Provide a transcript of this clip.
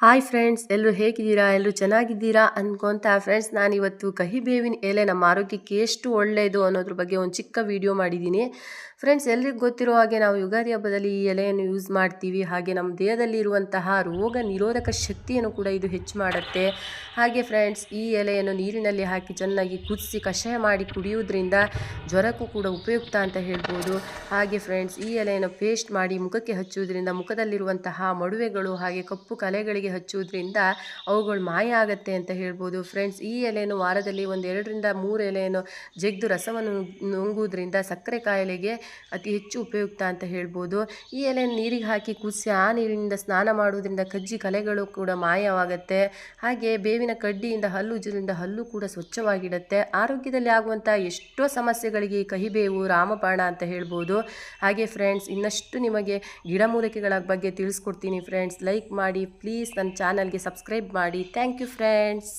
Hi friends ಎಲ್ಲರೂ ಹೇಗಿದ್ದೀರಾ? ಎಲ್ಲರೂ ಚೆನ್ನಾಗಿದ್ದೀರಾ? ಅನ್ಕೊಂತ ಫ್ರೆಂಡ್ಸ್ ನಾನಿವತ್ತು ಕಹಿ ಬೇವಿನ ಎಲೆ, ನಮ್ಮ ಆರೋಗ್ಯಕ್ಕೆ ಎಷ್ಟು ಒಳ್ಳೆಯದು ಅನ್ನೋದ್ರ ಬಗ್ಗೆ ಒಂದು ಚಿಕ್ಕ ವಿಡಿಯೋ ಮಾಡಿದ್ದೀನಿ. ಫ್ರೆಂಡ್ಸ್ ಎಲ್ರಿಗೂ ಗೊತ್ತಿರೋ ಹಾಗೆ ನಾವು ಯುಗಾದಿ ಹಬ್ಬದಲ್ಲಿ ಈ ಎಲೆಯನ್ನು ಯೂಸ್ ಮಾಡ್ತೀವಿ. ಹಾಗೆ ನಮ್ಮ ದೇಹದಲ್ಲಿ ಇರುವಂತಹ ರೋಗ ನಿರೋಧಕ ಶಕ್ತಿಯನ್ನು ಕೂಡ ಇದು ಹೆಚ್ಚು ಮಾಡುತ್ತೆ. ಹಾಗೆ ಫ್ರೆಂಡ್ಸ್ ಈ ಎಲೆಯನ್ನು ನೀರಿನಲ್ಲಿ ಹಾಕಿ ಚೆನ್ನಾಗಿ ಕುದಿಸಿ ಕಷಾಯ ಮಾಡಿ ಕುಡಿಯೋದ್ರಿಂದ ಜ್ವರಕ್ಕೂ ಕೂಡ ಉಪಯುಕ್ತ ಅಂತ ಹೇಳ್ಬೋದು. ಹಾಗೆ ಫ್ರೆಂಡ್ಸ್ ಈ ಎಲೆಯನ್ನು ಪೇಸ್ಟ್ ಮಾಡಿ ಮುಖಕ್ಕೆ ಹಚ್ಚುವುದರಿಂದ ಮುಖದಲ್ಲಿರುವಂತಹ ಮಡುವೆಗಳು ಹಾಗೆ ಕಪ್ಪು ಕಲೆಗಳಿಗೆ ಹಚ್ಚುವುದರಿಂದ ಅವುಗಳು ಮಾಯ ಆಗುತ್ತೆ ಅಂತ ಹೇಳ್ಬೋದು. ಫ್ರೆಂಡ್ಸ್ ಈ ಎಲೆಯನ್ನು ವಾರದಲ್ಲಿ ಒಂದು ಎರಡರಿಂದ ಮೂರು ಎಲೆಯನ್ನು ಜಗ್ದು ರಸವನ್ನು ನುಂಗುವುದರಿಂದ ಸಕ್ಕರೆ ಕಾಯಿಲೆಗೆ ಅತಿ ಹೆಚ್ಚು ಉಪಯುಕ್ತ ಅಂತ ಹೇಳ್ಬೋದು. ಈ ಎಲೆಯನ್ನು ನೀರಿಗೆ ಹಾಕಿ ಕುದಿಸಿ, ಆ ನೀರಿನಿಂದ ಸ್ನಾನ ಮಾಡುವುದರಿಂದ ಕಜ್ಜಿ ಕಲೆಗಳು ಕೂಡ ಮಾಯವಾಗುತ್ತೆ. ಹಾಗೆ ಬೇವಿನ ಕಡ್ಡಿಯಿಂದ ಹಲ್ಲು ಉಜ್ಜುವುದರಿಂದ ಹಲ್ಲು ಕೂಡ ಸ್ವಚ್ಛವಾಗಿಡುತ್ತೆ. ಆರೋಗ್ಯದಲ್ಲಿ ಆಗುವಂಥ ಎಷ್ಟೋ ಸಮಸ್ಯೆಗಳಿಗೆ ಈ ಕಹಿಬೇವು, ರಾಮಬಾಣ ಅಂತ ಹೇಳ್ಬೋದು. ಹಾಗೆ ಫ್ರೆಂಡ್ಸ್ ಇನ್ನಷ್ಟು ನಿಮಗೆ ಗಿಡಮೂಲಿಕೆಗಳ ಬಗ್ಗೆ ತಿಳಿಸ್ಕೊಡ್ತೀನಿ. ಫ್ರೆಂಡ್ಸ್ ಲೈಕ್ ಮಾಡಿ ಪ್ಲೀಸ್ ನನ್ನ ಚಾನಲ್ಗೆ ಸಬ್ಸ್ಕ್ರೈಬ್ ಮಾಡಿ. Thank you friends.